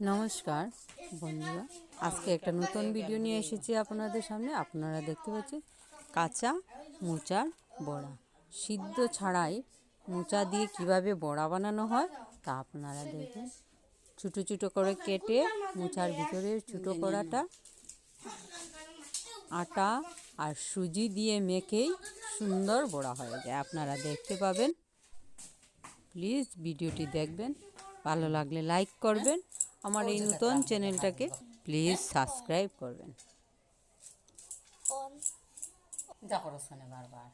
নমস্কার, বন্ধুরা। আজকে একটা নতুন ভিডিও নিয়ে এসেছি আপনাদের সামনে। আপনারা দেখতে পাচ্ছেন, কাঁচা মোচার বড়া। সিদ্ধ ছাড়াই মোচা দিয়ে কীভাবে বড়া বানানো হয় তা আপনারা দেখবেন ছোটো ছোটো করে কেটে মোচার ভিতরে ছোটো করাটা আটা আর সুজি দিয়ে মেখেই সুন্দর বড়া হয়ে যায়। আপনারা দেখতে পাবেন। প্লিজ ভিডিওটি দেখবেন। ভালো লাগলে লাইক করবেন আমার এই নতুন চ্যানেলটাকে প্লিজ সাবস্ক্রাইব করবেন। যা বারবার।